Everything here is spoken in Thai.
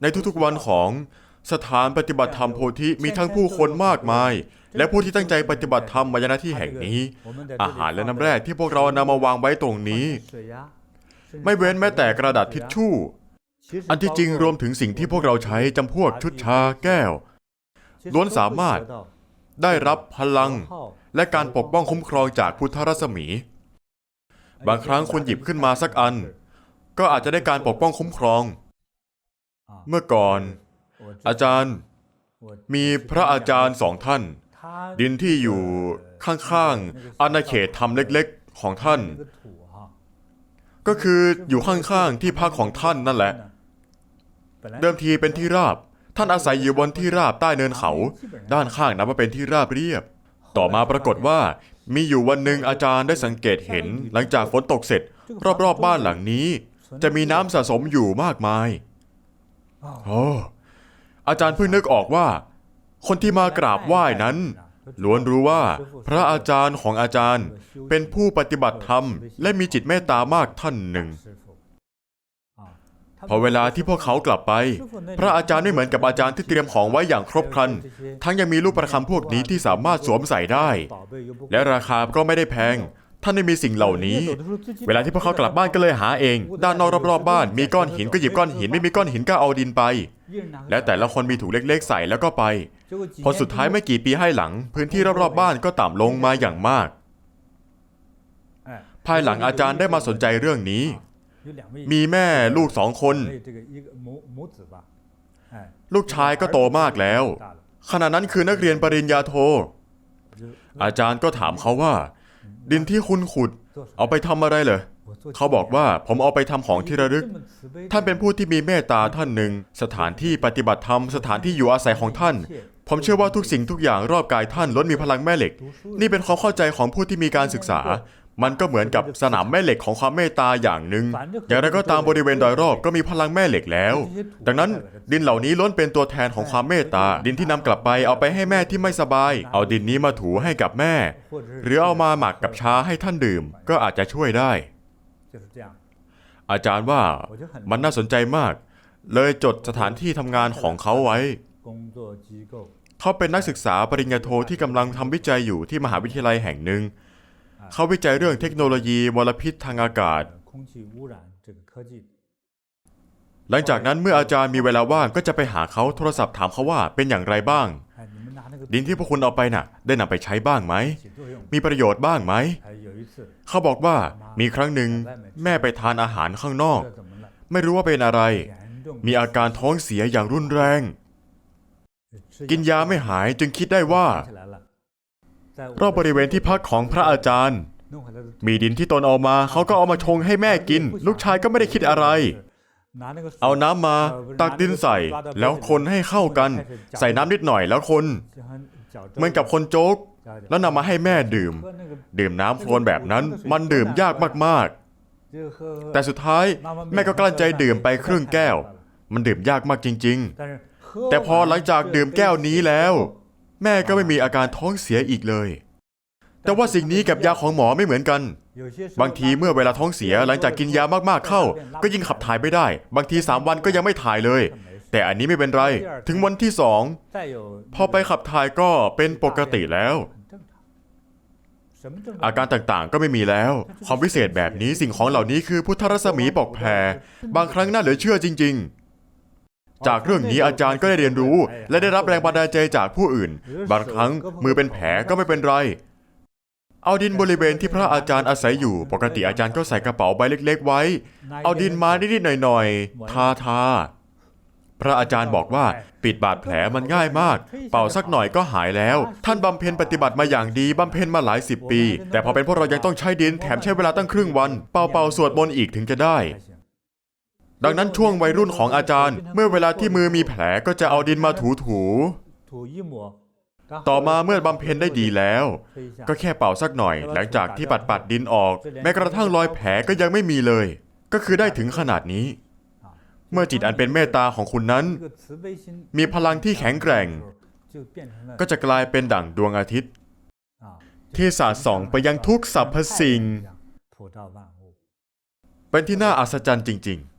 ในทุกๆวันของสถานปฏิบัติธรรมโพธิมีทั้งผู้คนมากมาย และผู้ที่ตั้งใจปฏิบัติธรรมมายณที่แห่งนี้ อาหารและน้ำแร่ที่พวกเรานำมาวางไว้ตรงนี้ ไม่เว้นแม้แต่กระดาษทิชชู่ อันที่จริงรวมถึงสิ่งที่พวกเราใช้จำพวกชุดชาแก้ว ล้วนสามารถได้รับพลังและการปกป้องคุ้มครองจากพุทธรัศมี บางครั้งคุณหยิบขึ้นมาสักอัน ก็อาจจะได้การปกป้องคุ้มครอง เมื่อก่อน อาจารย์มีพระอาจารย์สองท่าน ดินที่อยู่ข้างๆอาณาเขตธรรมเล็กๆของท่าน ก็คืออยู่ข้างๆที่พักของท่านนั่นแหละ เดิมทีเป็นที่ราบ ท่านอาศัยอยู่บนที่ราบใต้เนินเขา ด้านข้างนับว่าเป็นที่ราบเรียบ ต่อมาปรากฏว่ามีอยู่วันหนึ่งอาจารย์ได้สังเกตเห็น หลังจากฝนตกเสร็จ รอบๆบ้านหลังนี้ จะมีน้ำสะสมอยู่มากมาย โอ้อาจารย์เพิ่งนึกออกว่า คนที่มากราบไหว้นั้น ล้วนรู้ว่าพระอาจารย์ของอาจารย์เป็นผู้ปฏิบัติธรรม และมีจิตเมตตามากท่านหนึ่ง พอเวลาที่พวกเขากลับไป พระอาจารย์ไม่เหมือนกับอาจารย์ที่เตรียมของไว้อย่างครบครัน ทั้งยังมีลูกประคำพวกนี้ที่สามารถสวมใส่ได้ และราคาก็ไม่ได้แพง ท่านไม่มีสิ่งเหล่านี้ เวลาที่พวกเขากลับบ้านก็เลยหาเอง ด้านนอกรอบๆบ้าน มีก้อนหินก็หยิบก้อนหินไม่มีก้อนหินก็เอาดินไป และแต่ละคนมีถุงเล็กๆ ใส่แล้วก็ไป พอสุดท้ายไม่กี่ปีให้หลัง พื้นที่รอบๆบ้านก็ต่ำลงมาอย่างมาก ภายหลังอาจารย์ได้มาสนใจเรื่องนี้ มีแม่ลูกสองคน ลูกชายก็โตมากแล้วขณะนั้นคือนักเรียนปริญญาโท อาจารย์ก็ถามเขาว่า ดินที่คุณขุด เอาไปทำอะไรเหรอเขาบอกว่าผมเอาไปทำของที่ระลึก ท่านเป็นผู้ที่มีเมตตาท่านหนึ่ง สถานที่ปฏิบัติธรรม สถานที่อยู่อาศัยของท่าน ผมเชื่อว่าทุกสิ่งทุกอย่างรอบกายท่านล้วนมีพลังแม่เหล็ก นี่เป็นความเข้าใจของผู้ที่มีการศึกษา มันก็เหมือนกับสนามแม่เหล็กของความเมตตาอย่างหนึ่ง อย่างไรก็ตามบริเวณโดยรอบก็มีพลังแม่เหล็กแล้ว ดังนั้นดินเหล่านี้ล้วนเป็นตัวแทนของความเมตตา ดินที่นำกลับไปเอาไปให้แม่ที่ไม่สบาย เอาดินนี้มาถูให้กับแม่ หรือเอามาหมักกับชาให้ท่านดื่ม ก็อาจจะช่วยได้ อาจารย์ว่ามันน่าสนใจมาก เลยจดสถานที่ทำงานของเขาไว้ เขาเป็นนักศึกษาปริญญาโทที่กำลังทำวิจัยอยู่ที่มหาวิทยาลัยแห่งหนึ่ง เขาวิจัยเรื่องเทคโนโลยีมลพิษทางอากาศ หลังจากนั้นเมื่ออาจารย์มีเวลาว่างก็จะไปหาเขาโทรศัพท์ถามเขาว่าเป็นอย่างไรบ้าง ดินที่พวกคุณเอาไปน่ะ ได้นำไปใช้บ้างไหม มีประโยชน์บ้างไหม เขาบอกว่ามีครั้งหนึ่งแม่ไปทานอาหารข้างนอก ไม่รู้ว่าเป็นอะไร มีอาการท้องเสียอย่างรุนแรง กินยาไม่หายจึงคิดได้ว่า รอบบริเวณที่พักของพระอาจารย์ มีดินที่ตนเอามาเขาก็เอามาชงให้แม่กิน ลูกชายก็ไม่ได้คิดอะไร เอาน้ำมาตักดินใส่ แล้วคนให้เข้ากัน ใส่น้ำนิดหน่อยแล้วคนเหมือนกับคนโจ๊ก แล้วนำมาให้แม่ดื่ม ดื่มน้ำโคลนแบบนั้นมันดื่มยากมากๆ แต่สุดท้ายแม่ก็กลั้นใจดื่มไปครึ่งแก้ว มันดื่มยากมากจริง ๆ แต่พอหลังจากดื่มแก้วนี้แล้ว แม่ก็ไม่มีอาการท้องเสียอีกเลย แต่ว่าสิ่งนี้กับยาของหมอไม่เหมือนกัน บางทีเมื่อเวลาท้องเสียหลังจากกินยามากๆเข้า ก็ยิ่งขับถ่ายไม่ได้ บางที 3 วันก็ยังไม่ถ่ายเลย แต่อันนี้ไม่เป็นไร ถึงวันที่สองพอไปขับถ่ายก็เป็นปกติแล้ว อาการต่างๆก็ไม่มีแล้ว ความวิเศษแบบนี้สิ่งของเหล่านี้คือพุทธรัศมีปกแผ่บางครั้งน่าเหลือเชื่อจริง ๆ จากเรื่องนี้อาจารย์ก็ได้เรียนรู้ และได้รับแรงบันดาลใจจากผู้อื่น บางครั้งมือเป็นแผลก็ไม่เป็นไร เอาดินบริเวณที่พระอาจารย์อาศัยอยู่ ปกติอาจารย์ก็ใส่กระเป๋าใบเล็ก ๆ ไว้ เอาดินมานิดๆหน่อยๆ ทาทาพระอาจารย์บอกว่าปิดบาดแผลมันง่ายมาก เป่าสักหน่อยก็หายแล้ว ท่านบำเพ็ญปฏิบัติมาอย่างดีบำเพ็ญมาหลายสิบปี แต่พอเป็นพวกเรายังต้องใช้ดินแถมใช้เวลาตั้งครึ่งวัน เป่าเป่าๆสวดมนต์อีกถึงจะได้ ดังนั้นช่วงวัยรุ่นของอาจารย์ เมื่อเวลาที่มือมีแผลก็จะเอาดินมาถูๆต่อมาเมื่อบำเพ็ญได้ดีแล้ว ก็แค่เป่าสักหน่อย หลังจากที่ปัดปัดดินออก แม้กระทั่งรอยแผลก็ยังไม่มีเลย ก็คือได้ถึงขนาดนี้ เมื่อจิตอันเป็นเมตตาของคุณนั้น มีพลังที่แข็งแกร่ง ก็จะกลายเป็นดั่งดวงอาทิตย์ ที่สาดส่องไปยังทุกสรรพสิ่ง เป็นที่น่าอัศจรรย์จริง ๆ